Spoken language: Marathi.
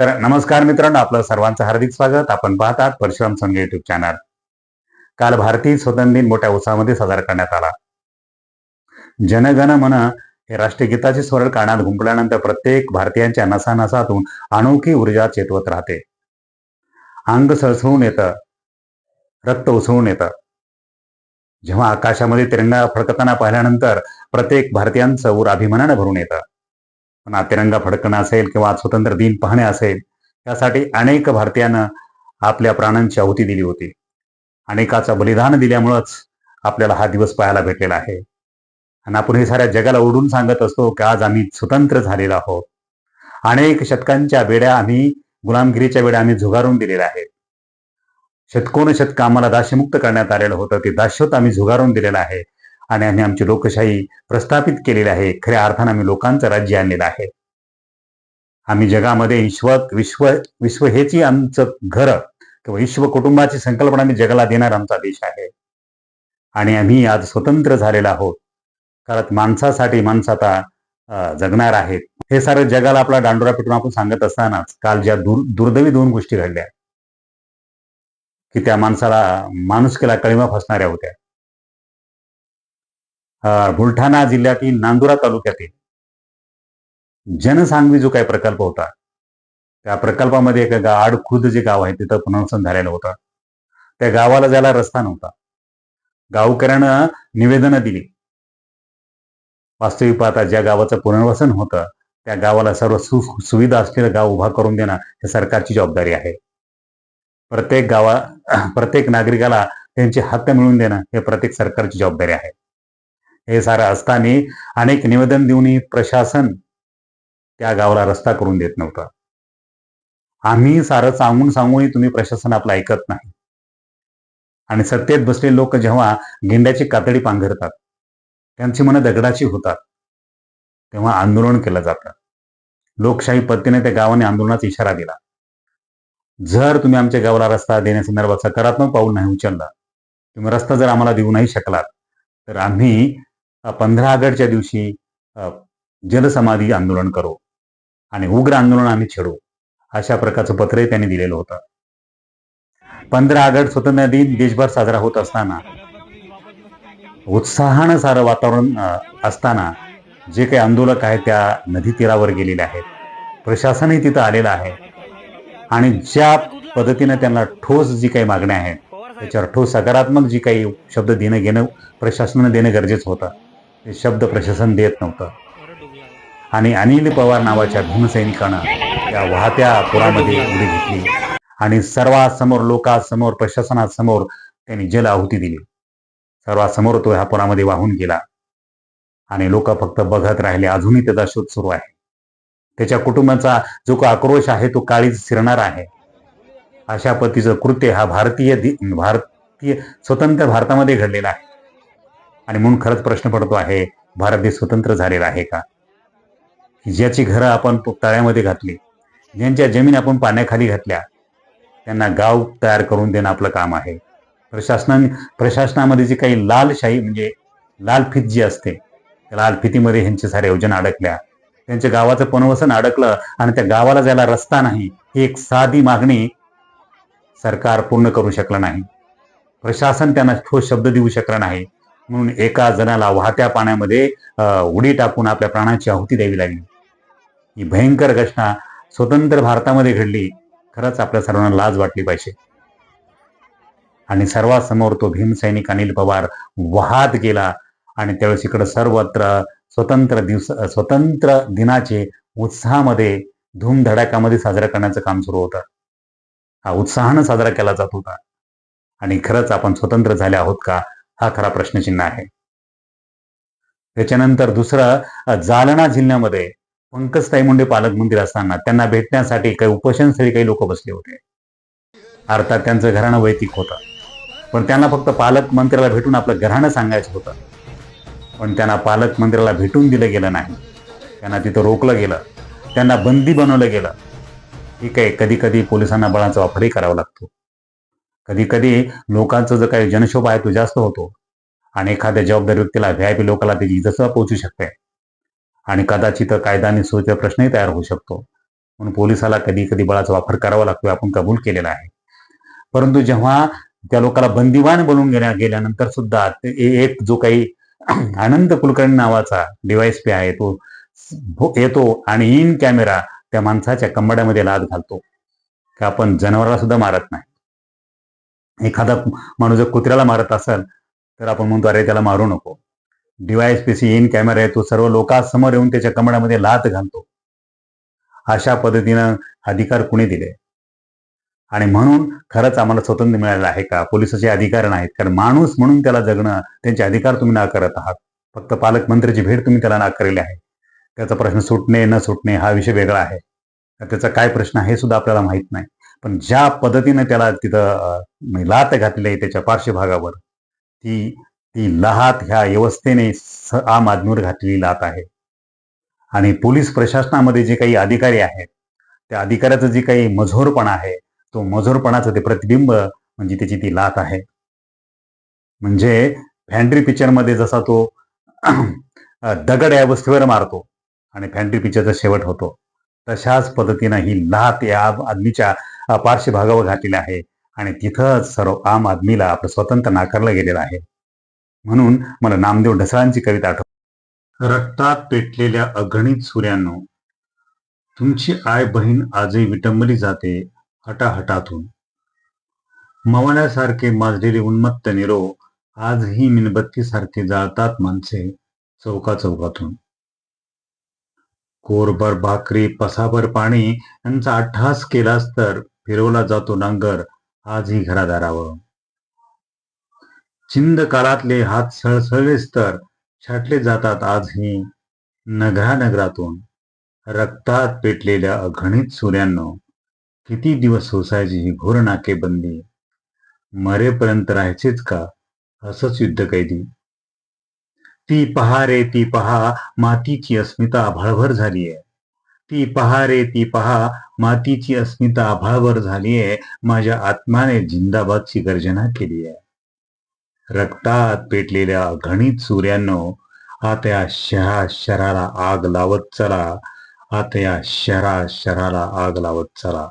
तर नमस्कार मित्रांनो आपलं सर्वांचं हार्दिक स्वागत. आपण पाहतात परशुराम संघ युट्यूब चॅनल काल भारतीय स्वतंत्र दिन मोठ्या उत्साहामध्ये साजरा करण्यात आला. जनगण मन हे राष्ट्रगीताचे स्वर कानात गुंपल्यानंतर प्रत्येक भारतीयांच्या नसानसातून अनोखी ऊर्जा चेतवत राहते. अंग सळसळून येतं रक्त उसळून येतं. जेव्हा आकाशामध्ये तिरंगा फडकताना पाहिल्यानंतर प्रत्येक भारतीयांचं ऊर अभिमानानं भरून येतं. पुन्हा तिरंगा फडकणं असेल किंवा स्वतंत्र दिन पाहणे असेल त्यासाठी अनेक भारतीयांना आपल्या प्राणांची आहुती दिली होती. अनेकाचं बलिदान दिल्यामुळंच आपल्याला हा दिवस पाहायला भेटलेला आहे. आणि आपण हे साऱ्या जगाला ओढून सांगत असतो की आज आम्ही स्वतंत्र झालेलो आहोत. अनेक शतकांच्या वेड्या आम्ही गुलामगिरीच्या वेळा आम्ही झुगारून दिलेल्या आहेत. शतकोन शतक आम्हाला दास्यमुक्त करण्यात आलेलं होतं. ते दास्यत आम्ही झुगारून दिलेलं आहे. आणि आम्ही आमची लोकशाही प्रस्थापित केलेली आहे. खऱ्या अर्थानं आम्ही लोकांचं राज्य आणलेलं आहे. आम्ही जगामध्ये विश्व विश्व विश्व हेची आमचं घर. किंवा विश्व कुटुंबाची संकल्पना आम्ही जगाला देणार आमचा देश आहे. आणि आम्ही आज स्वतंत्र झालेलो आहोत. कारण माणसासाठी माणसाता आता जगणार आहेत हे सारं जगाला आपला दांडोरा पेटून आपण सांगत असतानाच काल ज्या दुर दुर्दैवी दोन गोष्टी घडल्या. की त्या माणसाला माणुसकीला कळिमा फसणाऱ्या होत्या. बुलढाणा जिल्ह्यातील नांदुरा तालुक्यातील जनसांगवी जो काही प्रकल्प होता त्या प्रकल्पामध्ये एक आडखुर्द जे गाव आहे तिथं पुनर्वसन झालेलं होतं. त्या गावाला जायला रस्ता नव्हता. गावकऱ्यानं निवेदनं दिली. वास्तविक पाहता ज्या गावाचं पुनर्वसन होतं त्या गावाला सर्व सु सुविधा असलेलं गाव उभा करून देणं हे सरकारची जबाबदारी आहे. प्रत्येक गावा प्रत्येक नागरिकाला त्यांचे हक्क मिळवून देणं हे प्रत्येक सरकारची जबाबदारी आहे. हे सारं असताना अनेक निवेदन देऊनही प्रशासन त्या गावाला रस्ता करून देत नव्हता. आम्ही सारं सांगून सांगूनही तुम्ही प्रशासन आपलं ऐकत नाही. आणि सत्तेत बसले लोक जेव्हा गेंड्याची कातडी पांघरतात त्यांची मनं दगडाची होतात तेव्हा आंदोलन केलं जातं. लोकशाही पद्धतीने त्या गावाने आंदोलनाचा इशारा दिला. जर तुम्ही आमच्या गावाला रस्ता देण्यासंदर्भात सकारात्मक पाऊल नाही उचलला तुम्ही रस्ता जर आम्हाला देऊ नाही शकलात तर आम्ही पंधरा ऑगस्टच्या दिवशी अ, जलसमाधी आंदोलन करो आणि उग्र आंदोलन आम्ही छेडू अशा प्रकारचं पत्रही त्यांनी दिलेलं होतं. पंधरा ऑगस्ट स्वतंत्र दिन देशभर साजरा होत असताना उत्साहानं सारं वातावरण असताना जे काही आंदोलक आहेत त्या नदी तीरावर गेलेले आहेत. प्रशासनही तिथं आलेलं आहे. आणि ज्या पद्धतीनं त्यांना ठोस जी काही मागण्या आहेत त्याच्यावर ठोस सकारात्मक जी काही शब्द देणं घेणं प्रशासनानं देणं गरजेचं होतं. ते शब्द प्रशासन देत नव्हतं. आणि अनिल पवार नावाच्या भीमसैनिकानं त्या वाहत्या पुरामध्ये उडी घेतली. आणि सर्वांसमोर लोकांसमोर प्रशासनासमोर त्यांनी जल आहुती दिली. सर्वांसमोर तो ह्या पुरामध्ये वाहून गेला. आणि लोक फक्त बघत राहिले. अजूनही त्याचा शोध सुरू आहे. त्याच्या कुटुंबाचा जो का आक्रोश आहे तो काळीच शिरणार आहे. अशा पतीचं कृत्य हा भारतीय भारतीय स्वतंत्र भारतामध्ये घडलेला आहे. आणि म्हणून खरंच प्रश्न पडतो आहे भारत देश स्वतंत्र झालेला आहे का? ज्याची घरं आपण तळ्यामध्ये घातली ज्यांच्या जमीन आपण पाण्याखाली घातल्या त्यांना गाव तयार करून देणं आपलं काम आहे. प्रशासनाने प्रशासनामध्ये जी काही लालशाही म्हणजे लाल फित जी असते त्या लाल फितीमध्ये ह्यांच्या साऱ्या योजना अडकल्या. त्यांच्या गावाचं पुनर्वसन अडकलं आणि त्या गावाला जायला रस्ता नाही ही एक साधी मागणी सरकार पूर्ण करू शकलं नाही. प्रशासन त्यांना ठोस शब्द देऊ शकलं नाही. म्हणून एका जणाला वाहत्या पाण्यामध्ये उडी टाकून आपल्या प्राणाची आहुती द्यावी लागली. ही भयंकर घटना स्वतंत्र भारतामध्ये घडली. खरंच आपल्या सर्वांना लाज वाटली पाहिजे. आणि सर्वांसमोर तो भीमसैनिक अनिल पवार वाहत गेला आणि त्यावेळेस इकडं सर्वत्र स्वतंत्र दिवस स्वतंत्र दिनाचे उत्साहामध्ये धूमधडाक्यामध्ये साजरा करण्याचं काम सुरू होतं. हा उत्साहानं साजरा केला जात होता. आणि खरंच आपण स्वतंत्र झाले आहोत का? हा खरा प्रश्नचिन्ह आहे. त्याच्यानंतर दुसरं जालना जिल्ह्यामध्ये पंकजताई मुंडे पालकमंत्री असताना त्यांना भेटण्यासाठी काही उपोषणस्थळी काही लोक बसले होते. अर्थात त्यांचं घराणं वैयक्तिक होतं. पण त्यांना फक्त पालकमंत्र्याला भेटून आपलं घराणं सांगायचं होतं. पण त्यांना पालकमंत्र्याला भेटून दिलं गेलं नाही. त्यांना तिथं रोखलं गेलं. त्यांना बंदी बनवलं गेलं. ठीक आहे कधी कधी पोलिसांना बळाचा वापरही करावा लागतो. कधी कधी लोकांचं जो काही जनशोभ आहे तो जास्त होतो. आणि एखाद्या जबाबदार व्यक्तीला व्हीआयपी पी लोकांना त्याची जसं पोहोचू शकते. आणि कदाचित कायदा आणि सुरक्षेचा प्रश्नही तयार होऊ शकतो. म्हणून पोलिसाला कधी कधी बळाचा वापर करावा लागतो आपण कबूल केलेला आहे. परंतु जेव्हा त्या लोकाला बंदिवान बनवून गेल्या गेल्यानंतर सुद्धा एक जो काही आनंद कुलकर्णी नावाचा डिवाइस पे आहे तो येतो आणि इन कॅमेरा त्या माणसाच्या कंबड्यामध्ये लाद घालतो. का आपण जनावराला सुद्धा मारत नाही. एखादा माणूस जर कुत्र्याला मारत असेल तर आपण म्हणतो अरे त्याला मारू नको. डिवाइस पीसी इन कॅमेरा आहे तो सर्व लोकांसमोर येऊन त्याच्या कमड्यामध्ये लात घालतो. अशा पद्धतीनं अधिकार कुणी दिले? आणि म्हणून खरंच आम्हाला स्वातंत्र्य मिळालं आहे का? पोलिसाचे अधिकार नाहीत. कारण माणूस म्हणून त्याला जगणं त्यांचे अधिकार तुम्ही नाकारत आहात. फक्त पालकमंत्र्याची भेट तुम्ही त्याला नाकारलेली आहे. त्याचा प्रश्न सुटणे न सुटणे हा विषय वेगळा आहे. तर त्याचा काय प्रश्न आहे हे सुद्धा आपल्याला माहीत नाही. पण ज्या पद्धतीने त्याला तिथं लात घातली आहे त्याच्या पार्श्वभागावर ती ती लाहात ह्या व्यवस्थेने आम आदमीवर घातलेली लात आहे. आणि पोलीस प्रशासनामध्ये जे काही अधिकारी आहेत त्या अधिकाऱ्याचं जे काही मजोरपणा आहे तो मजोरपणाचं ते प्रतिबिंब म्हणजे त्याची ती लात आहे. म्हणजे फॅन्ड्री पिक्चरमध्ये जसा तो दगड या वस्तूवर मारतो आणि फॅन्ड्री पिक्चरचा शेवट होतो तशाच पद्धतीनं ही लात या आदमीच्या पार्श्वभागावर घातलेला आहे. आणि तिथंच सर्व आम आदमीला आपलं स्वतंत्र नाकारलं गेलेलं आहे. म्हणून मला नामदेव ढसाळांची कविता आठव रक्तात पेटलेल्या अगणित सूर्यांनो तुमची आय बहीण आजही विटंबली जाते हटाहटातून. मवाण्यासारखे माजलेले उन्मत्त निरो आजही मिनबत्तीसारखे जाळतात माणसे चौका चौकातून कोरभर भाकरी पसाभर पाणी यांचा अठ्ठास केलास तर फिरवला जातो नांगर आजही घरादारावर. चिंद काळातले हात सळसळलेच तर छाटले जातात आजही नगरानगरातून. रक्तात पेटलेल्या अगणित सूर्यांनो किती दिवस सोसायची ही घोर नाकेबंदी? मरेपर्यंत राहायचेच का? असंच युद्ध कैदी? ती पहा रे ती पहा मातीची अस्मिता आभाळभर झालीये. ती पहा रे ती पहा. मातीची अस्मिता आभाळभर झालीये. माझ्या आत्माने जिंदाबादची गर्जना केली आहे रक्तात पेटलेल्या घणीत सूर्यांनो आता या शहा शहराला आग लावत चला. आता या शहरा शहराला आग लावत चला.